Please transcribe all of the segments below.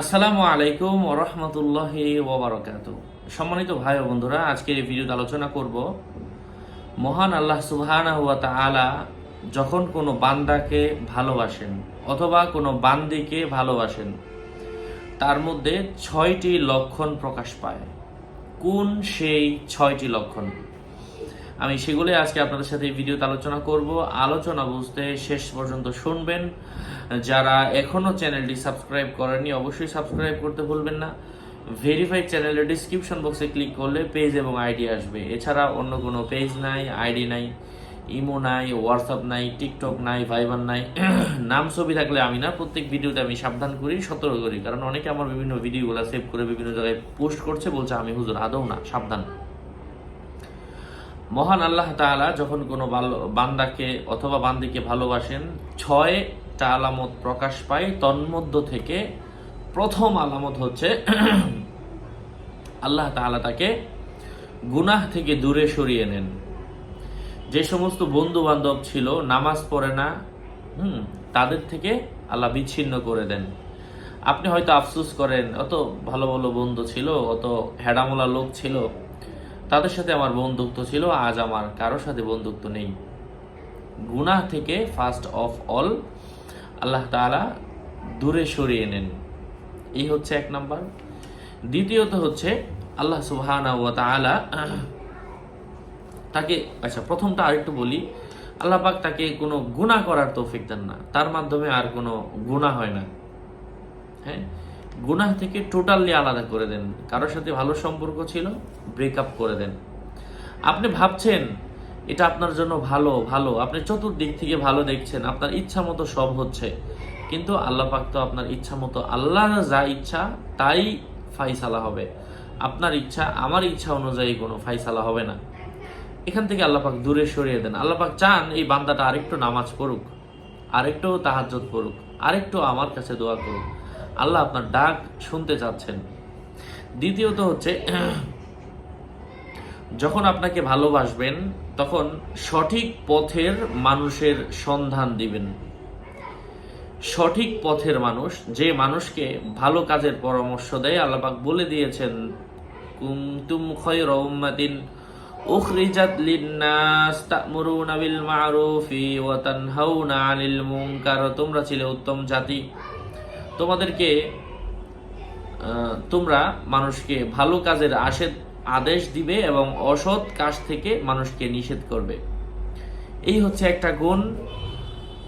আসসালামু আলাইকুম ওরহমতুল্লাহ ওবরাকাত সম্মানিত ভাই ও বন্ধুরা, আজকের এই ভিডিওতে আলোচনা করব মহান আল্লাহ সুবহানা তাআলা যখন কোনো বান্দাকে ভালোবাসেন অথবা কোনো বান্দিকে ভালোবাসেন, তার মধ্যে ছয়টি লক্ষণ প্রকাশ পায়। কোন সেই ছয়টি লক্ষণ? আমি সেগুলো আজকে আপনাদের সাথে এই ভিডিওতে আলোচনা করব। আলোচনা বুঝতে শেষ পর্যন্ত শুনবেন। যারা এখনও চ্যানেলটি সাবস্ক্রাইব করেননি, অবশ্যই সাবস্ক্রাইব করতে ভুলবেন না। ভেরিফাইড চ্যানেলের ডিসক্রিপশন বক্সে ক্লিক করলে পেজ এবং আইডি আসবে। এছাড়া অন্য কোনো পেজ নাই আইডি নাই ইমো নাই হোয়াটসঅ্যাপ নাই টিকটক নাই ভাইবার নাই। নাম ছবি থাকলে আমি না, প্রত্যেক ভিডিওতে আমি সাবধান করি, সতর্ক করি। কারণ অনেকে আমার বিভিন্ন ভিডিওগুলো সেভ করে বিভিন্ন জায়গায় পোস্ট করছে, বলছে আমি হুজুর আদৌ না, সাবধান। মহান আল্লাহ তাআলা যখন কোনো বান্দাকে অথবা বান্দিকে ভালোবাসেন ছয়টা আলামত প্রকাশ পায় তন্মধ্য থেকে প্রথম আলামত হচ্ছে আল্লাহ তাআলা তাকে গুনাহ থেকে দূরে সরিয়ে নেন। যে সমস্ত বন্ধু বান্ধব ছিল, নামাজ পড়ে না, হুম, তাদের থেকে আল্লাহ বিচ্ছিন্ন করে দেন। আপনি হয়তো আফসুস করেন, অত ভালো ভালো বন্ধু ছিল, অত হেডামোলা লোক ছিল, তাদের সাথে আমার বন্ধুত্ব ছিল, আজ আমার কারোর সাথে বন্ধুত্ব নেই। গুনাহ থেকে ফার্স্ট অফ অল আল্লাহ তাআলা দূরে সরিয়ে নেন। এই হচ্ছে এক নাম্বার। দ্বিতীয়ত হচ্ছে আল্লাহ তাআলা তাকে আচ্ছা প্রথমটা আরেকটু বলি। আল্লাহ পাক তাকে কোনো গুনাহ করার তৌফিক দেন না। তার মাধ্যমে আর কোনো গুনাহ হয় না। হ্যাঁ? গুনাহ থেকে টোটালি আলাদা করে দেন। কারোর সাথে ভালো সম্পর্ক ছিল, ব্রেকআপ করে দেন। আপনি ভাবছেন এটা আপনার জন্য ভালো ভালো। আপনি চতুর্দিক থেকে ভালো দেখছেন, আপনার ইচ্ছা মতো সব হচ্ছে। কিন্তু আল্লাহ পাক তো আপনার ইচ্ছা মতো আল্লাহর যা ইচ্ছা, তাই ফাইসালা হবে। আপনার ইচ্ছা, আমার ইচ্ছা অনুযায়ী কোনো ফাইসালা হবে না। এখান থেকে আল্লাহ পাক দূরে সরিয়ে দেন। আল্লাহ পাক চান এই বান্দাটা আরেকটু নামাজ পড়ুক, আরেকটু তাহাজ্জুদ পড়ুক, আরেকটু আমার কাছে দোয়া করুক। আল্লাহ আপনার ডাক শুনতে চাচ্ছেন। দ্বিতীয়ত হচ্ছে যখন আপনাকে ভালোবাসবেন, তখন সঠিক পথের মানুষের সন্ধান দিবেন। সঠিক পথের মানুষ, যে মানুষকে ভালো কাজের পরামর্শ দেয়, আল্লাপাক বলে দিয়েছেন কুমতুম খয়রা উম্মাতিন উখরিজাত লিন্নাস তা'মুরুনা বিল মা'রুফি ওয়া তানহাউনা 'আনিল মুনকার। তোমরা ছিলে উত্তম জাতি। তোমাদেরকে তোমরা মানুষকে ভালো কাজের আশেদ আদেশ দিবে এবং অসৎ কাজ থেকে মানুষকে নিষেধ করবে। এই হচ্ছে একটা গুণ।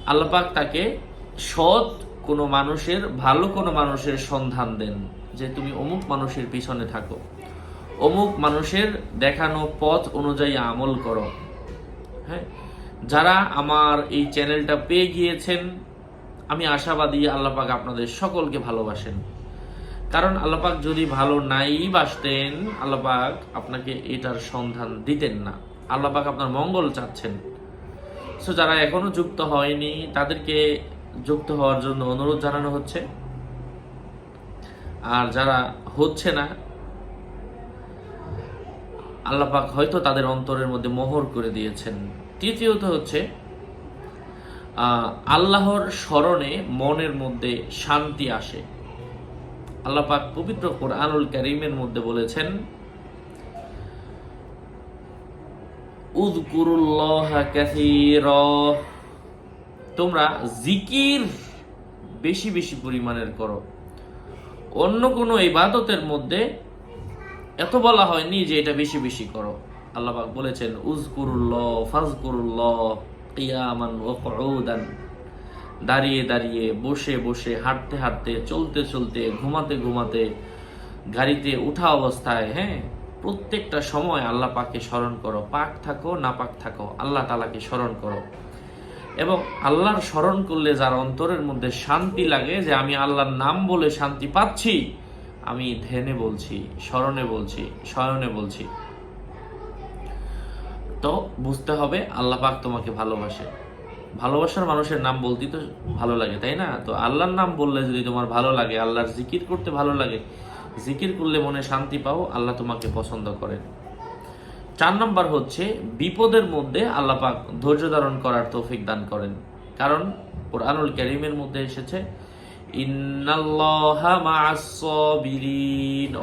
আল্লাপাক তাকে সৎ কোনো মানুষের, ভালো কোনো মানুষের সন্ধান দেন যে তুমি অমুক মানুষের পিছনে থাকো। অমুক মানুষের দেখানো পথ অনুযায়ী আমল করো। হ্যাঁ? যারা আমার এই চ্যানেলটা পেয়ে গিয়েছেন, আমি আশাবাদী আল্লাপাক আপনাদের সকলকে ভালোবাসেন। কারণ আল্লাপাক যদি ভালো নাই বাসতেন আল্লাপাক আপনাকে এটার সন্ধান দিতেন না। আল্লাপাক আপনার মঙ্গল চাচ্ছেন। সো যারা এখনও যুক্ত হয়নি, তাদেরকে যুক্ত হওয়ার জন্য অনুরোধ জানানো হচ্ছে। আর যারা হচ্ছে না, আল্লাপাক হয়তো তাদের অন্তরের মধ্যে মোহর করে দিয়েছেন। তৃতীয়ত হচ্ছে আল্লাহর স্মরণে মনের মধ্যে শান্তি আসে। আল্লাপাক পবিত্র কোরআনুল করিমের মধ্যে বলেছেন তোমরা জিকির বেশি বেশি পরিমাণের করো। অন্য কোনো ইবাদতের মধ্যে এত বলা হয়নি যে এটা বেশি বেশি করো। আল্লাহ পাক বলেছেন উজকুরুল্লাহ ফাজকুরুল্লাহ কিয়ামান কুউদান। দাঁড়িয়ে দাঁড়িয়ে বসে বসে হাঁটতে হাঁটতে চলতে চলতে ঘুমাতে ঘুমাতে গাড়িতে উঠা অবস্থায় হ্যাঁ প্রত্যেকটা সময় আল্লাহ পাককে স্মরণ করো। পাক থাকো, না পাক থাকো, আল্লাহ তালাকে স্মরণ করো। এবং আল্লাহর স্মরণ করলে যার অন্তরের মধ্যে শান্তি লাগে যে আমি আল্লাহর নাম বলে শান্তি পাচ্ছি, আমি ধ্যানে বলছি, স্মরণে বলছি স্মরণে বলছি। তো বুঝতে হবে আল্লাহ পাক তোমাকে ভালোবাসে। ভালোবাসার মানুষের নাম বলতেই তো ভালো লাগে, তাই না? তো আল্লাহর নাম বললে যদি তোমার ভালো লাগে, আল্লাহর জিকির করতে ভালো লাগে, জিকির করলে মনে শান্তি পাও, আল্লাহ তোমাকে পছন্দ করেন। চার নম্বর হচ্ছে, বিপদের মধ্যে আল্লাহ পাক ধৈর্য ধারণ করার তৌফিক দান করেন। কারণ কোরআনুল করিমের মধ্যে এসেছে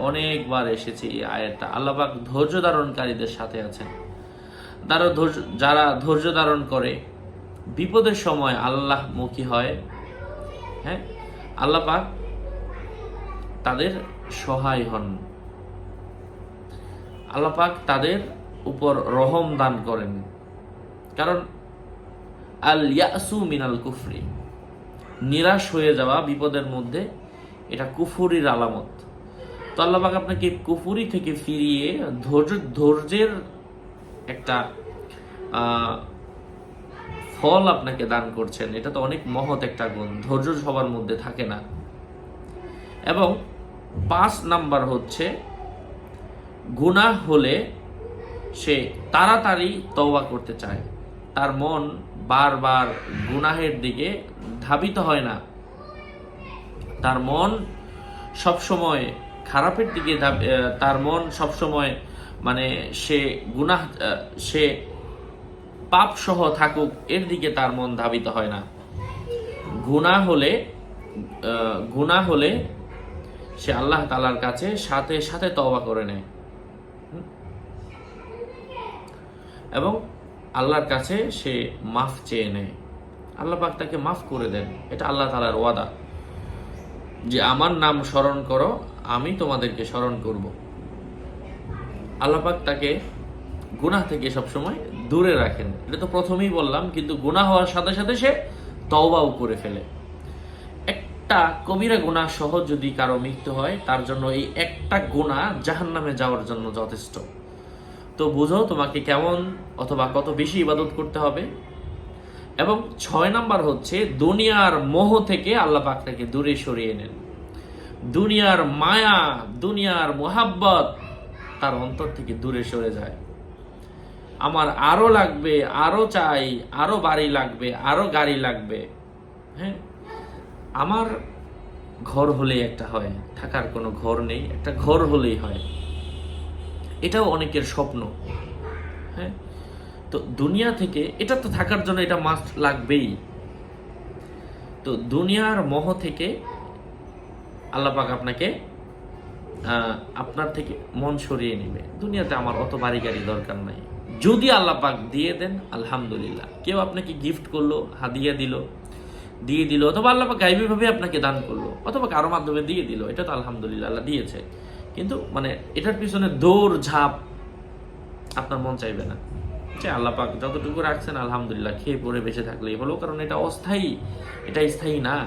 অনেকবার এসেছে এই আয়াতটা। আল্লাহ পাক ধৈর্য ধারণকারীদের সাথে আছেন। যারা ধৈর্য যারা ধৈর্য ধারণ করে বিপদের সময় আল্লাহ মুখী হয় হ্যাঁ? আল্লাহ পাক তাদের সহায় হন। আল্লাহ পাক তাদের উপর রহম দান করেন। কারণ, আল ইয়াসু মিনাল কুফরি। নিরাশ হয়ে যাওয়া বিপদের মধ্যে এটা কুফুরির আলামত। তো আল্লাহ পাক আপনাকে কুফুরি থেকে ফিরিয়ে ধৈর্য ধৈর্যের একটা ফল আপনাকে দান করছেন, এটা তো অনেক মহৎ একটা গুণ, ধৈর্য সবার মধ্যে থাকে না। এবং পাঁচ নাম্বার হচ্ছে, গুনাহ হলে সে তাড়াতাড়ি তওবা করতে চায়। তার মন বারবার গুনাহের দিকে ধাবিত হয় না। তার মন সবসময় খারাপের দিকে তার মন সবসময় মানে সে গুনাহ সে পাপ সহ থাকুক, এর দিকে তার মন ধাবিত হয় না। গুনাহ হলে গুনাহ হলে সে আল্লাহ তালার কাছে সাথে সাথে তওবা করে নেয়। এবং আল্লাহর কাছে সে মাফ চেয়ে নেয়। আল্লাহ পাক তাকে মাফ করে দেন। এটা আল্লাহ তালার ওয়াদা। যে আমার নাম স্মরণ করো, আমি তোমাদেরকে স্মরণ করব। আল্লাহ পাক তাকে গুনাহ থেকে সবসময় দূরে রাখেন। এটা তো প্রথমেই বললাম, কিন্তু গুনাহ হওয়ার সাথে সাথে সে তওবাও করে ফেলে। একটা কবিরা গুনাহ সহ যদি কারও মৃত্যু হয়, তার জন্য এই একটা গুনাহ জাহান্নামে যাওয়ার জন্য যথেষ্ট। তো বুঝো তোমাকে কেমন অথবা কত বেশি ইবাদত করতে হবে। এবং ছয় নাম্বার হচ্ছে, দুনিয়ার মোহ থেকে আল্লাহ পাক তাকে দূরে সরিয়ে নেন। দুনিয়ার মায়া, দুনিয়ার মোহাব্বত তার অন্তর থেকে দূরে সরে যায়। আমার আরও লাগবে, আরও চাই, আরও বাড়ি লাগবে, আরও গাড়ি লাগবে। হ্যাঁ? আমার ঘর হলেই একটা হয়, থাকার কোনো ঘর নেই, একটা ঘর হলেই হয়। এটাও অনেকের স্বপ্ন। হ্যাঁ? তো দুনিয়া থেকে, এটা তো থাকার জন্য এটা মাস্ট লাগবেই। তো দুনিয়ার মোহ থেকে আল্লাপাক আপনাকে আপনার থেকে মন সরিয়ে নেবে। দুনিয়াতে আমার অত বাড়ি গাড়ি দরকার নাই। যদি আল্লাহ পাক দিয়ে দেন, আলহামদুলিল্লাহ। কেউ আপনাকে গিফট করল, হাদিয়া দিল, দিয়ে দিল, অথবা আল্লাহ পাক আপনাকে দান করল, অথবা কারও মাধ্যমে দিয়ে দিল, এটা তো আলহামদুলিল্লাহ আল্লাহ দিয়েছে। কিন্তু মানে এটার পিছনে দৌড়, ঝাঁপ আপনার মন চাইবে না। যে আল্লাহ পাক যতটুকু রাখছেন, আলহামদুলিল্লাহ, খেয়ে পরে বেঁচে থাকলেই হলো কারণ এটা অস্থায়ী, এটা স্থায়ী না।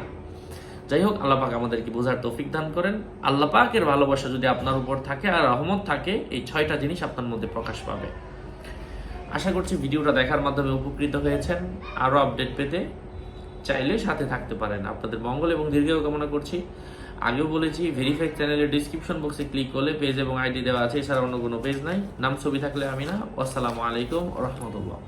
যাই হোক, আল্লাহ পাক আমাদেরকে বোঝার তৌফিক দান করেন। আল্লাহ পাকের ভালোবাসা যদি আপনার উপর থাকে আর রহমত থাকে, এই ছয়টা জিনিস আপনার মধ্যে প্রকাশ পাবে। আশা করছি ভিডিওটা দেখার মাধ্যমে উপকৃত হয়েছেন। আরও আপডেট পেতে চাইলে সাথে থাকতে পারেন। আপনাদের মঙ্গল এবং দীর্ঘায়ু কামনা করছি। আগেও বলেছি ভেরিফাই চ্যানেলের ডিসক্রিপশন বক্সে ক্লিক করলে পেজ এবং আইডি দেওয়া আছে, এছাড়া অন্য কোনো পেজ নাই। নাম, ছবি থাকলে আমি না। আসসালামু আলাইকুম রহমতুল্লাহ।